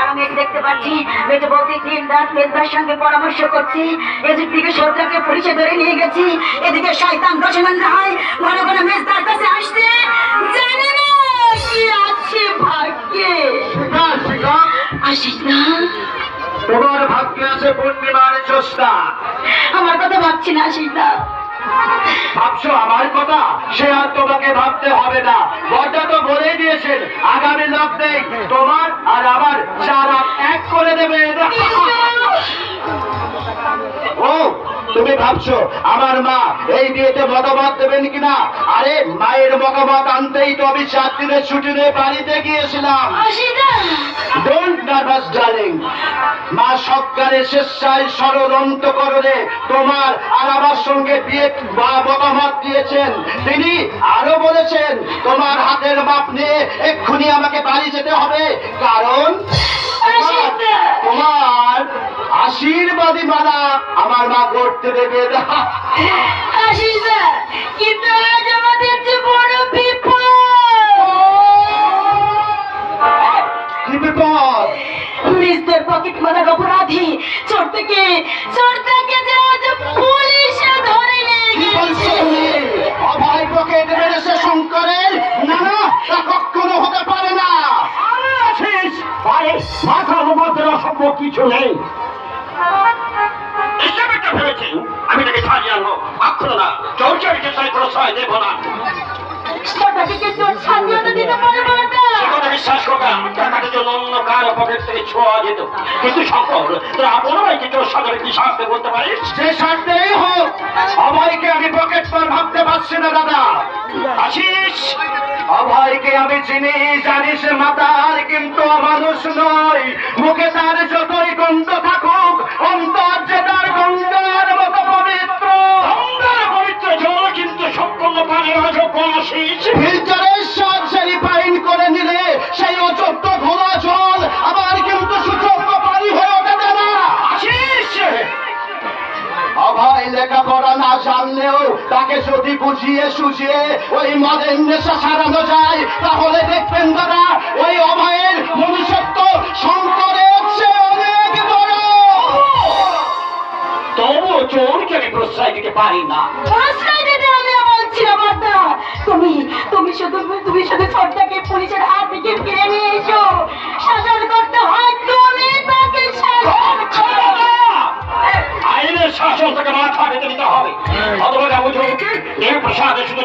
আর এটি দেখতে পাচ্ছি মেজে বৌদি দিন রাত মেজদার সঙ্গে পরামর্শ করছি। এদিক থেকে সরকারকে পুলিশে ধরে নিয়ে গেছি। এদিকে শয়তান দশমান রায় ঘন ঘন মেজদার কাছে আসতে জানি না কি আছে ভাগ্যে। শিখা শিখা আসিস না। তোমার ভাগ্যে আছে পূর্ণিমার জ্যোৎস্না। আমার কথা ভাবছি না আসিস না। ভাবছ আমার কথা? সে আর তোমাকে ভাবতে হবে না। বড়টা তো বলেই দিয়েছেন আগামী লগ্নে তোমার আর আমার চার এক করে দেবে ও তুমি ভাবছ আমার মা এই বিয়েতে মতামত দেবেন কিনা? আরে মায়ের মতামত আনতেই তো আমি চার দিনের ছুটি নিয়ে বাড়িতে গিয়েছিলাম। আসিস না ডোন্ট নার্ভাস ডার্লিং মা সরকারের স্বেচ্ছায় ষড়যন্ত্রকরণে তোমার আর আমার সঙ্গে বিয়ে বা মতামত দিয়েছেন। তিনি আরও বলেছেন তোমার হাতের মাপ নিয়ে এক্ষুনি আমাকে বাড়ি যেতে হবে। কারণ তোমার আশীর্বাদী মালা আমার মা করতে দেবে না কিন্তু আজ আমাদের যে বড় বিপদ? কি বিপদ? পুলিশদের পকেট মারার অপরাধী। চোর থেকে চোর থেকে যে আজ পুলিশে ধরে নিয়ে? গেছে। অভয় পকেট মেরেছে শঙ্করের। না না তা কখনো হতে পারে না। আছিস আরে মাথার মধ্যে কিছু নেই। ভেবেছি। আমি তাকে ছাড়িয়ে আনব। না? চৌচারিকে তাই প্রশ্রয় দেবো না। সরকারকে চোর স্বাধীনতা দিতে পারব না সে কথা বিশ্বাস করতাম টাকাটা জন্য অন্য কারও পকেট থেকে ছোঁয়া যেত। কিন্তু শঙ্কর তোর আপন ভাইকে তোর সাগরে কি সাহায্য করতে পারিস? সে সারতেই হোক। অভয়কে আমি পকেট পার ভাবতে পারছি না দাদা। আসিস। অভয়কে আমি চিনি জানি সে মাতার কিন্তু মানুষ নয়। মুখে তার যতই গন্ধ থাকুক অন্তর ফিল্টারের সাহায্যে রিফাইন করে নিলে সেই অযোগ্য ঘোলা জল আবার কিন্তু সুযোগ্য পানি হয়ে ওঠে না। অভয় লেখাপড়া না জানলেও তাকে যদি বুঝিয়ে সুঝিয়ে ওই মদের নেশা সারানো যায় তাহলে দেখবেন দাদা ওই অভয়ের মনুষ্যত্ব শঙ্করের চেয়ে অনেক বড়। তবু চোরকে আমি প্রশ্রয় দিতে পারি না প্রশ্রয় দিতে আমি বলছি না বার্তা তুমি তুমি শুধু তুমি শুধু ছোটটাকে পুলিশের হাত থেকে ফিরে নিয়ে এসো। শাসন করতে হয় তুমি তাকে আইনের শাসন থেকে মাথা পেতে নিতে হবে। অথবা বুঝুকে এই প্রসাদে শুধু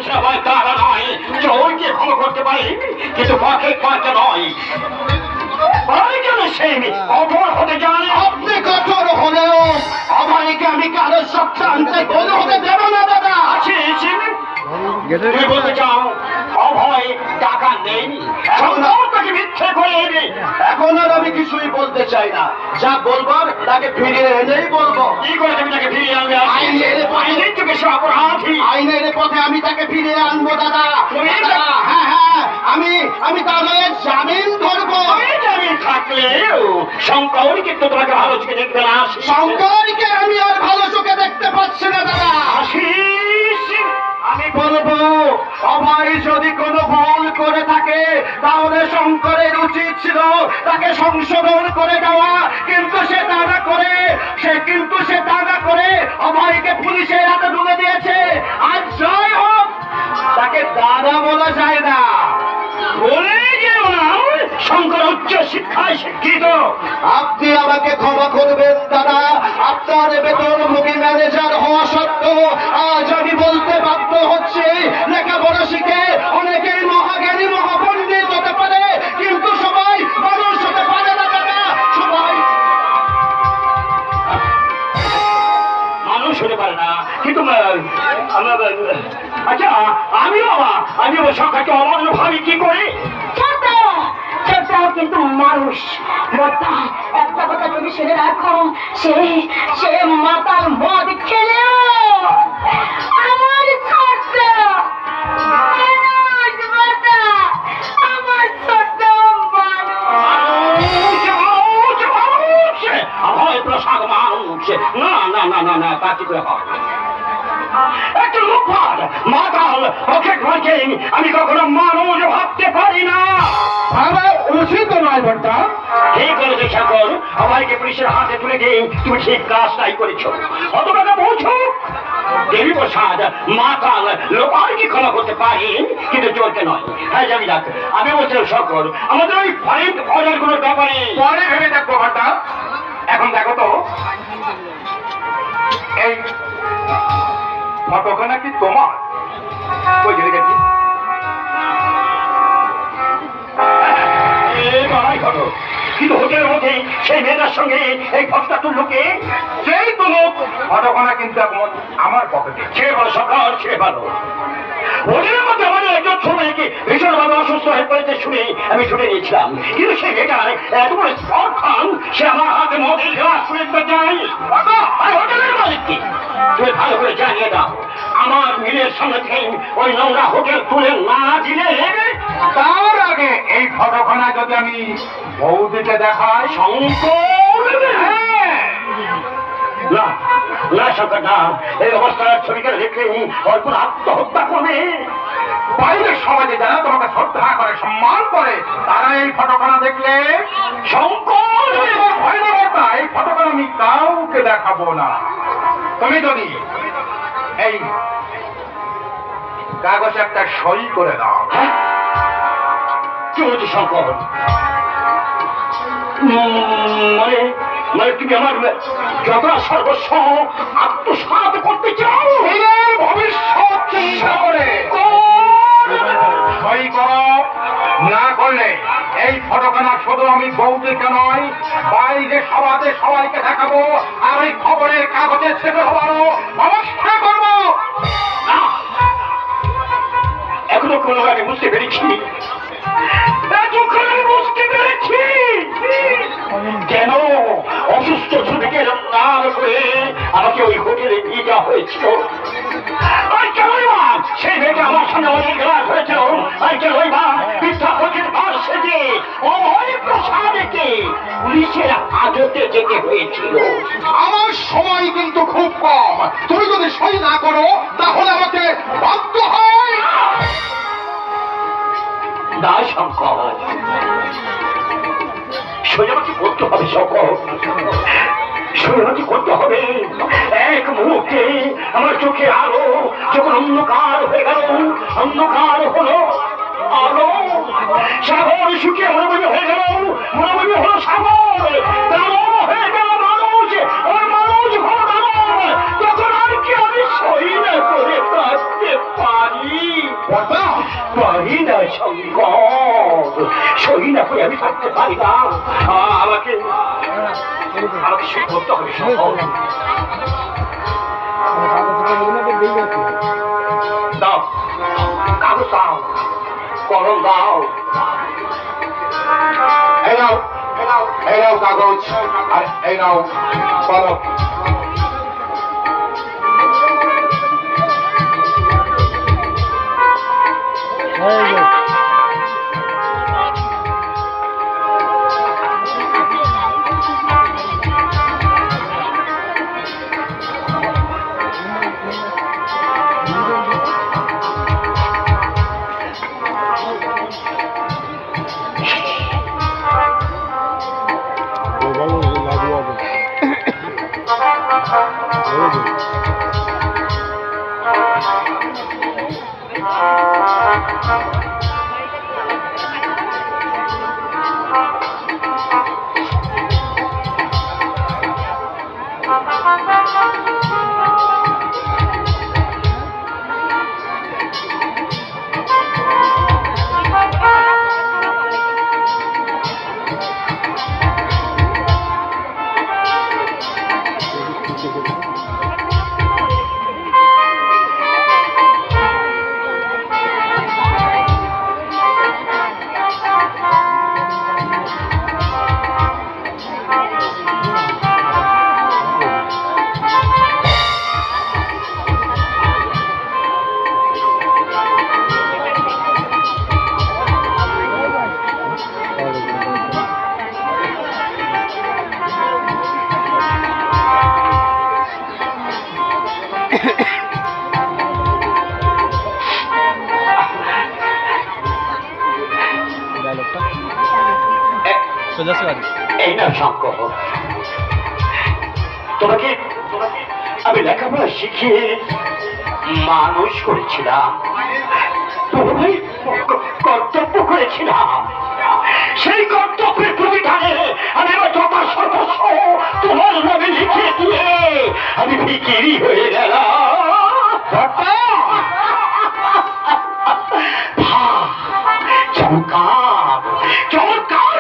তারা নয় চোরকে ক্ষমা করতে পারে কিন্তু পথে পথে নয়। পারে কেন সে অপর হতে জানে। আপনি কঠোর হলেও অভয়কে আমি কারও সপ্তাহ আনতে বলে হতে দেব না দাদা? আছে। তুমি বলতে চাও অভয় টাকা নেয়নি সম্পদ মিথ্যে করে এনে এখন আর আমি কিছুই বলতে চাই না। যা বলবার তাকে ফিরিয়ে এনেই বলব। কি করে তুমি তাকে ফিরিয়ে আনবে? আইনের আইনের তো বেশি অপরাধী। আইনের পথে আমি তাকে ফিরিয়ে আনব দাদা। হ্যাঁ হ্যাঁ আমি আমি তাহলে জামিন ধরবো। আমি জানি থাকলেও শঙ্কর কিন্তু তোমাকে ভালো চোখে দেখবে না শঙ্করকে আমি আর ভালো চোখে দেখতে পাচ্ছি না দাদা। আশিস আমি বলব অভয় যদি কোনো ভুল করে থাকে তাহলে শঙ্করের উচিত ছিল তাকে সংশোধন করে দেওয়া। কিন্তু সে তা না করে সে কিন্তু সে তা না করে অভয়কে পুলিশের হাতে তুলে দিয়েছে। আর জয় হোক তাকে দাদা বলা যায় না। বলে যেও না শঙ্কর উচ্চ শিক্ষায় শিক্ষিত। আপনি আমাকে ক্ষমা করবেন দাদা। আপনার বেতন বেতনভোগী ম্যানেজার হওয়া সত্ত্বেও আজ আমি বলতে বাধ্য হচ্ছি, লেখাপড়া শিখে অনেকেই মহাজ্ঞানী, মহাপণ্ডিত হতে পারে, কিন্তু সবাই মানুষ হতে পারে না দাদা সবাই মানুষ হতে পারে না, কিন্তু আচ্ছা আমি বাবা আমি বাবা সংখ্যাকে অমান্য ভাবি কি করে? কিন্তু মানুষ একটা তুমি রাখো, সে সে মাতাল মদ খেলেও না না না না না, তা কি করে হয়? লোকপাল মাতাল আমি কখনো মানুষ ভাবতে পারি না। ভাবা উচিত নয় বর্তা ঠিক করেছে ঠাকুর আমাকে পুলিশের হাতে তুলে দিন। তুমি ঠিক কাজটাই করেছ। অত টাকা পৌঁছো দেবী প্রসাদ মাতাল লোকাল কি ক্ষমা করতে পারি? কিন্তু চলতে নয়। হ্যাঁ জানি রাখ আমি বলছিলাম শঙ্কর আমাদের ওই ফাইট অর্ডার কোনো ব্যাপারে। পরে ভেবে দেখব বর্তা এখন দেখো তো। এই ফটোখানা কি তোমার? ওই এই বাড়াই কিন্তু হোটেলের মধ্যে সেই মেয়েটার সঙ্গে এই ফসটা তুললো কে? সেই তো লোক ফটোখানা কিন্তু এখন আমার পকেটে। ভালো সকাল ছেড়ে ভালো। হোটেলের মধ্যে আমাদের একজন ছোট মেয়েকে ভীষণভাবে অসুস্থ হয়ে পড়েছে শুনে আমি ছুটে নিয়েছিলাম কিন্তু সে মেয়েটার এত বড় খান সে আমার হাতে মদের খেলা শুনে যাই আর হোটেলের মালিককে তুমি ভালো করে জানিয়ে দাও আমার মিলের সঙ্গে থেকে ওই নোংরা হোটেল তুলে না দিলে তার আগে এই ফটোখানা যদি আমি বৌদিকে দেখাই শঙ্কর হ্যাঁ, না না শঙ্কর এই অবস্থার ছবিটা দেখলে ওর আত্মহত্যা করবে। বাইরের সমাজে যারা তোমাকে শ্রদ্ধা করে সম্মান করে তারা এই ফটোখানা দেখলে শঙ্কর ভয় না এই ফটোখানা আমি কাউকে দেখাবো না। তুমি যদি এই কাগজে একটা সই করে দাও। হ্যাঁ? কি হচ্ছে উম, মানে মানে তুমি আমার যত সর্বস্ব আত্মসাত করতে চাও, ভবিষ্যৎ চিন্তা করে। সই না করলে এই ফটোখানা শুধু আমি বৌদিকে নয়, বাইরে সবাতে সবাইকে দেখাবো, আর ওই খবরের কাগজে ছেপে হওয়ারও ব্যবস্থা করব। এখনও কোনো আমি বুঝতে পেরেছি। আমাকে ওই হোটেলে নিয়ে যাওয়া হয়েছিল। আর কেনই বা সেই মেয়েটা আমার সামনে অনেক গ্লাস হয়েছিল আর কেনই বা মিথ্যা হোটেল বার সেজে অভয় প্রসাদকে পুলিশের হাজতে যেতে হয়েছিল। আমার সময় কিন্তু খুব কম। তুমি যদি সই না করো তাহলে আমাকে বাধ্য হয়। না শঙ্কর সোজামাটি করতে হবে শঙ্কর সোজামাটি করতে হবে। এক মুহূর্তে আমার চোখে আলো যখন অন্ধকার হয়ে গেল, অন্ধকার হলো আলো। সাগর শুকিয়ে মনোবী হয়ে গেল মনোবী হলো সাগর। হয়ে গেল মানুষ তখন আর কি আমি সই না করে কাঁদতে পারি পারি না শঙ্কর না করে আমি থাকতে পারি না আমাকে আমাকে সই করতে হবে দাও, কাগজ দাও, কলম দাও। এই নাও এই নাও কাগজ, আর এই নাও কলম। 아이고. 여러분 ভাই কর্তব্য করেছিলাম। সেই কর্তব্যের প্রতিষ্ঠানে আমি আমার যথা সর্বস্ব তোমার নামে লিখে দিয়ে আমি ভিকিরি হয়ে গেলাম। চমৎকার চমৎকার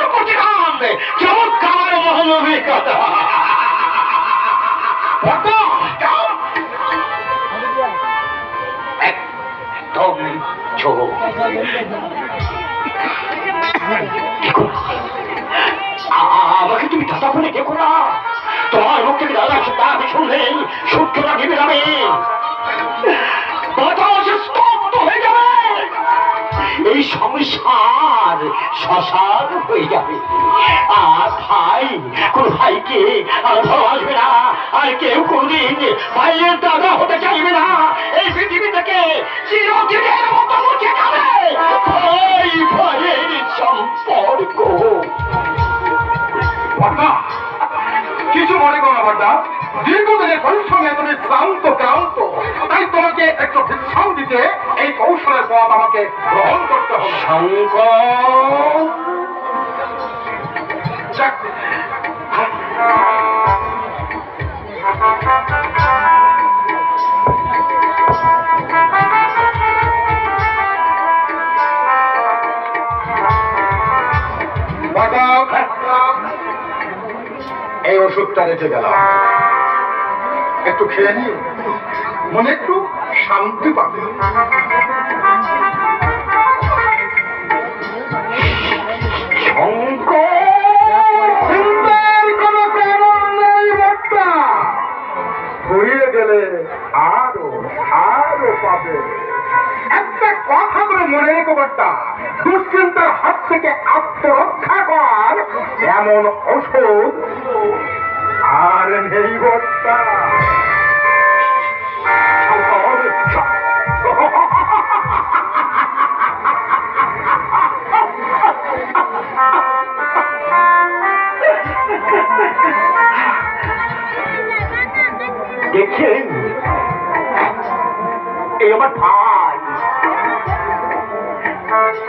চমৎকার মহানবিকতা একদম না। আমাকে তুমি দাদা বলে দেখো না তোমার মুখ থেকে দাদা দাবি শুনলেন সূর্য লাগিবে না বাতাস এই সংসার শ্মশান হয়ে যাবে। আর ভাই, কোন ভাইকে আর ভালোবাসবে না। আর কেউ কোনদিন ভাইয়ের দাদা হতে চাইবে না। এই পৃথিবী থেকে চিরদিনের মতো মুছে যাবে ভাই, ভাইয়ের সম্পর্ক। কিছু মনে করো না বর্দা। দীর্ঘদিনের পরিশ্রমে তুমি শ্রান্ত ক্লান্ত। তাই তোমাকে একটু বিশ্রাম দিতে এই কৌশলের পথ আমাকে গ্রহণ এই ওষুধটা রেখে গেলাম। একটু খেয়ে নিও। মনে একটু শান্তি পাবে। থেকে আত্মরক্ষা কর। এমন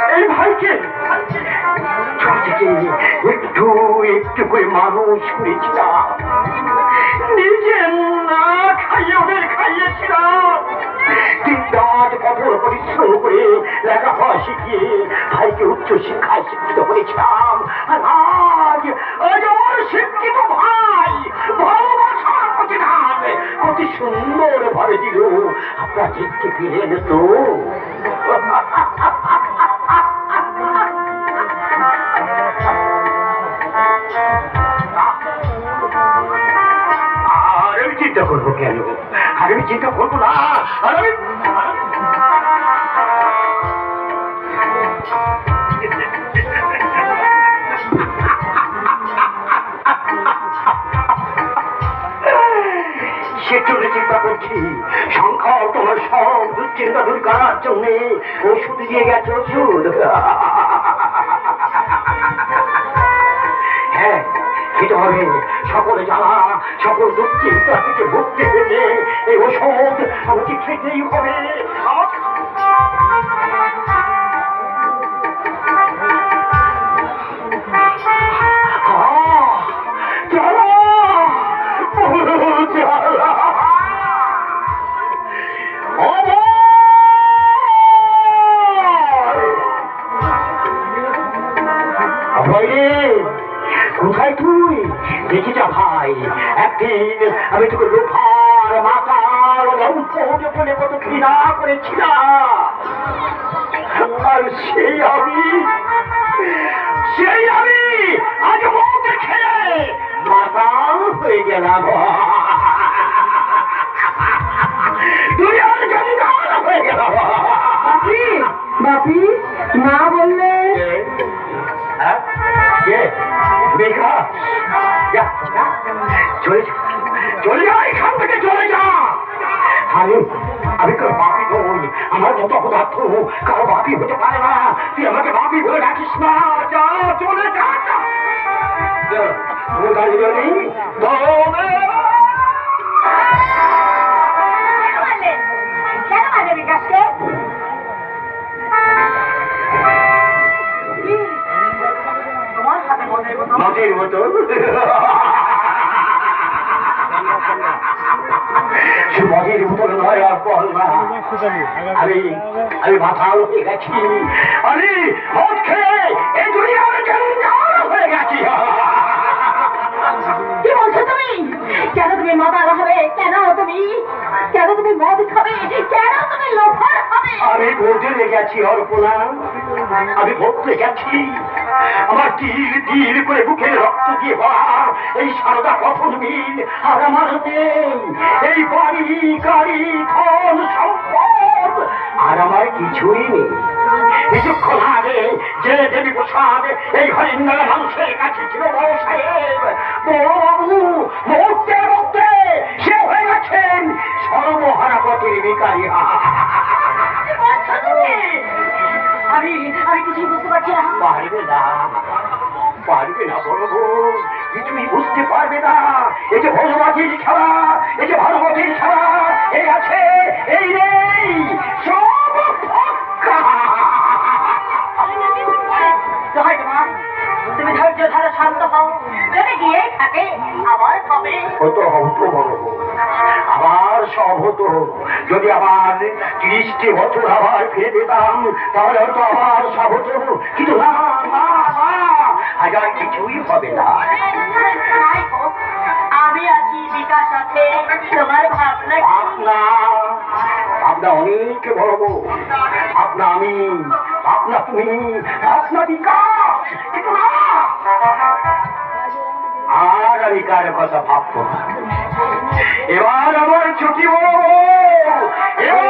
এই ভাইকে। একটু একটু করে মানুষ করেছিলাম। নিজে না খাইয়ে ওদের খাইয়েছিলাম। রাত কঠোর পরিশ্রম করে লেখাপড়া শিখিয়ে ভাইকে উচ্চ শিক্ষায় শিক্ষিত করেছিলাম। আর আজ আজ আমার শিক্ষিত ভাই ভালোবাসার প্রতিদান। অতি সুন্দর ভাবে দিল। আপনার চিত্তে ফিরে তো। চিন্তা করব কেন? আর আমি চিন্তা করব না। আর আমি সে জন্য চিন্তা করছি। সংখ্যা তোমার সব দুশ্চিন্তা দূর করার জন্য ওষুধ দিয়ে গেছে ওষুধ। হ্যাঁ খেতে হবে। সকলে জ্বালা সকল দুশ্চিন্তা থেকে মুক্তি পেতে এই ওষুধ আমাকে খেতেই হবে। আমাকে যা, চলে চলে যা এখান থেকে চলে যা। আমি আমি কারও বাপি নই। আমার মতো পদার্থ কারও বাপি হতে পারে না। তুই আমাকে বাপি বলে ডাকিস না। যা চলে যা। দাঁড়িয়ে নেই নদীর মতো নদীর মতো নয় আর বল না। আমি আমি মাথাল হয়ে গেছি। আমি মদ খেয়ে এই দুনিয়ার জঞ্জাল হয়ে গেছি। কি বলছো তুমি? কেন তুমি মাতাল হবে? কেন তুমি? কেন তুমি মদ খাবে? কেন তুমি লোফার হবে আমি বদলে গেছি অর্পণা। আমি বদলে গেছি আমার তীর তীর করে বুকে রক্ত দিয়ে ভরা এই সারদা কখন মিল? আর আমার এই বাড়ি, গাড়ি, ধন, সম্পদ, আর আমার কিছুই নেই। কিছুক্ষণ আগে যে দেবী প্রসাদ এই মানুষের কাছে ছিল বড় সাহেব। বড় বাবু মুহূর্তের মধ্যে সে হয়ে গেছেন সর্বহারা পথের বিকারী আমি আমি কিছুই বুঝতে পারছি না। পারবে না। পারবে না বড় কিছুই বুঝতে পারবে না। এই যে ভগবতীর খেলা এই যে ভগবতীর খেলা এই আছে এই নেই সব তুমি ধৈর্য ধরো শান্ত হও। যদি গিয়ে থাকে আবার হবে হতো হতো বড় সব হতো যদি আবার ত্রিশটি বছর আবার ফিরে পেতাম তাহলে হয়তো আবার সব হতো কিন্তু না না না আজ আর কিছুই হবে না। আমি আছি বিকাশ আছে তোমার ভাবনা কি? আপনা আপনা অনেক বড় আপনা আমি আপনা তুমি আপনা বিকাশ। কিন্তু না আর আমি কার কথা ভাববো না। এবার আমার ছুটি এবার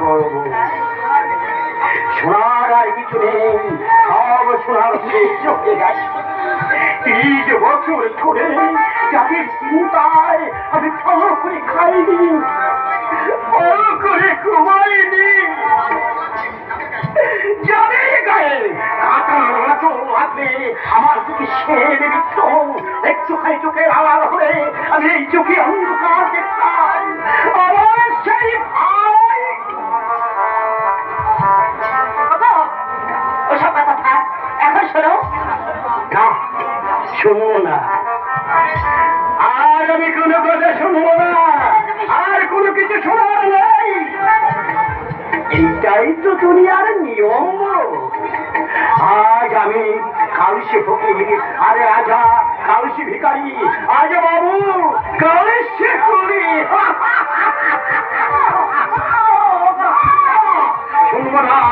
বউ। শোনার আর কিছু নেই, সব হয়ে গেছে তিরিশ বছর ধরে যাদের চিন্তায় আমি ফল করে খাইনি করে ঘুমাইনি যাদের গায়ে আমার চোখে হয়ে আমি এই চোখে অন্ধকার আমি কালসি ফকির আরে রাজা কালসি ভিকারি আজ বাবু কালসি করি। শুনব না।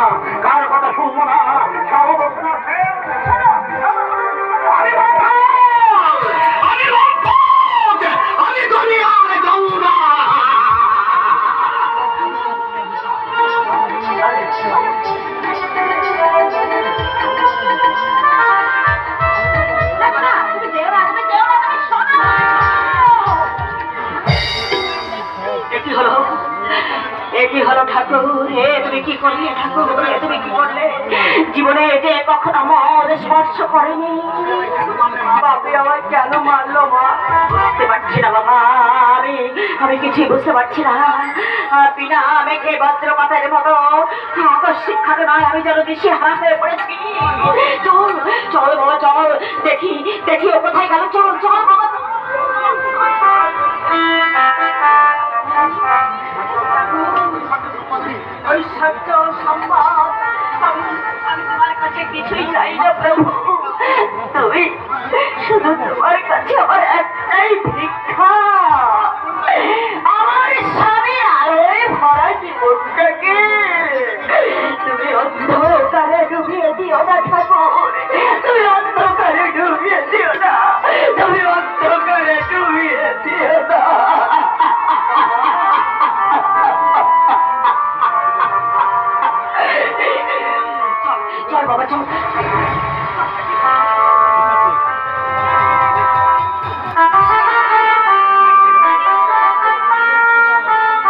এ কি হলো। এ হলো ঠাকুর, এ তুমি কি করলে ঠাকুর? এ তুমি কি করলে? জীবনে যে কখনো মদ স্পর্শ করেনি। বাপে আমার কেন মারলো মা? বুঝতে পারছি না বাবা আমি আমি কিছুই বুঝতে পারছি না। বিনা মেঘে বজ্রপাতের মতো আকস্মিক ঘটনায় আমি যেন বেশি হারা হয়ে পড়েছি। চল চল বাবা, চল। দেখি দেখি ও কোথায় গেল। চল চল বাবা ওই সত্য সম্ভব। কিছুই চাই না প্রভু।